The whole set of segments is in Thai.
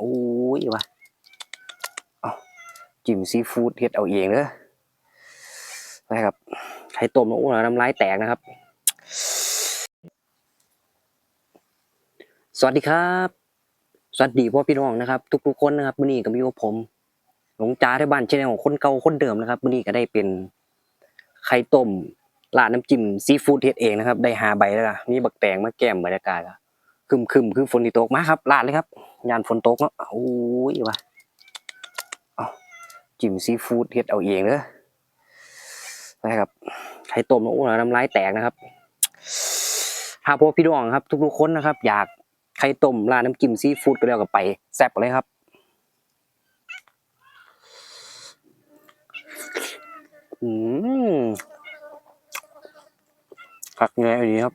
โอ้ยว่ะเอาจิ้มซีฟู้ดเฮ็ดเอาเองเด้อไปครับไข่ต้มโอ้น้ำลายแตกนะครับ สวัสดีครับ สวัสดีพ่อพี่น้องนะครับ ทุกๆคนนะครับมื้อนี้ก็มีกับผม หลงจ้าที่บ้านเชแนลคนเก่าคนเดิมนะครับมื้อนี้ก็ได้เป็นไข่ต้มราดน้ำจิ้มซีฟู้ดเฮ็ดเองนะครับ ได้หาใบแล้วล่ะมีบักแตงมาแก้มบรรยากาศอะ คึมคึมคือฝนที่ตกมาครับราดเลยครับยานฝนตกเนาะโอ้ยว่ะเอาจิ้มซีฟู้ดเฮ็ดเอาเองเด้อไปครับไข่ต้มโอ้น้ำลายแตกนะครับ ถ้าพวกพี่น้องครับ ทุกๆคนนะครับ อยากไข่ต้มราดน้ำจิ้มซีฟู้ดก็แล้วก็ไปแซ่บเลยครับอืมผักแง่ดีครับ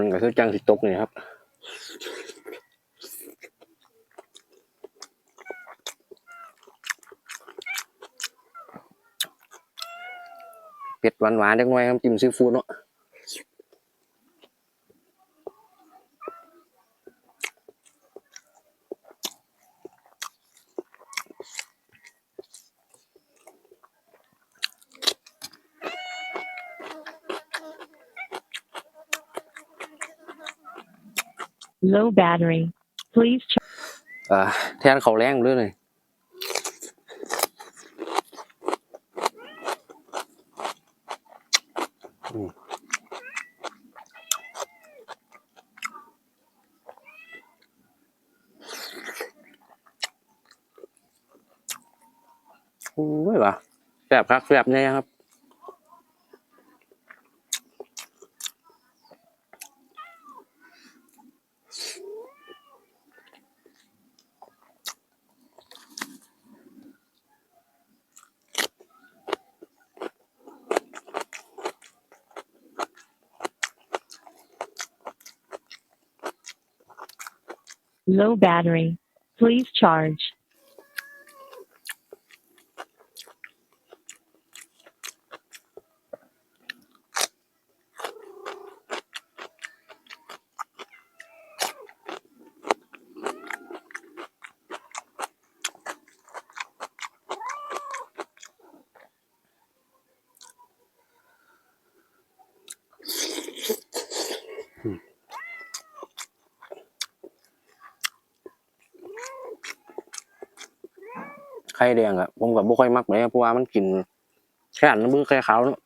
นก็คือจังสิตกเนี่ยครับเผ็ดหวานๆเล็กน้อยครับจิ้มซีฟู้ดเนาะ Low battery. Please อ่าแทนเขาแรงด้วยเลยโอ้ยว่ะแซ่บครับแซ่บเนี่ยครับ Low battery. Please charge. ข่แดงอะผมกับบ่ค่อยมักเลยเพราะว่ามันกินแค่อันน้ำมือไข่ขาวเนอะ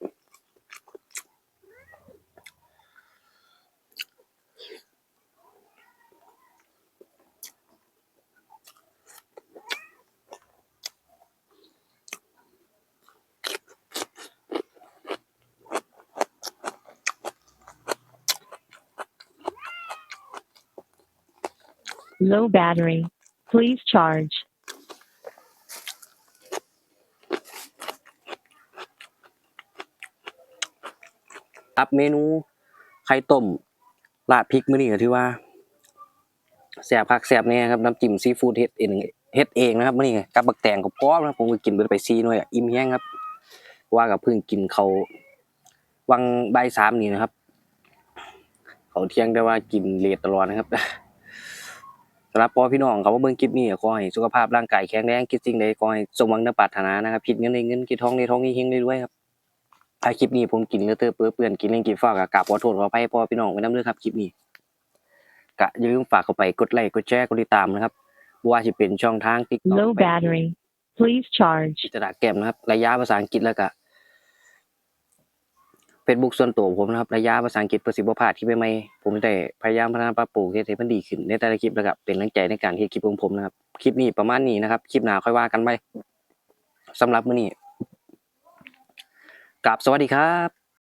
Low battery. Please charge. ครับเมนูไข่ต้มราดพริกมื้อนี้ก็ถือว่าแซ่บคักแซ่บแน่ครับน้ำจิ้มซีฟู้ดเฮ็ดเองเฮ็ดเองนะครับมื้อนี้กับบักแตงกับพร้อมนะผมก็กินไปไป4หน่วยอิ่มแฮงครับ ว่าก็เพิ่งกินเขาวังบ่ายสามนี่นะครับ เขาเที่ยงแต่ว่ากินเลทตลอดนะครับสำหรับพ่อพี่น้องเขาว่าเบิ่งคลิปนี้ขอให้สุขภาพร่างกายแข็งแรงคิดสิ่งใดขอให้สมหวังดังปรารถนานะครับคิดเงินได้เงินคิดทองได้ทองได้เฮงได้รวยครับ ถ้าคลิปนี้ผมกินเลอะเทอะเปื้อนเปื้อนกินเล่นกินฟอกอะกราบขอโทษขออภัยพ่อพี่น้องไว้น้ำเด้อครับคลิปนี้กะอย่าลืมฝากเข้าไปกดไลค์กดแชร์กดติดตามนะครับบ่ว่าจะเป็นช่องทาง TikTok Low battery. Please charge. อิสระแกรมนะครับ ระยะภาษาอังกฤษแล้วก็เฟซบุ๊กส่วนตัวผมนะครับ ระยะภาษาอังกฤษเพื่อสิบ่พลาดคลิปใหม่ๆผมได้พยายามพัฒนาปรับปรุงเฮ็ดให้มันดีขึ้นในแต่ละคลิปแล้วก็เป็นกำลังใจในการเฮ็ดคลิปของผมนะครับ คลิปนี้ประมาณนี้นะครับ คลิปหน้าค่อยว่ากันไปสำหรับมื้อนี้ กลับสวัสดีครับ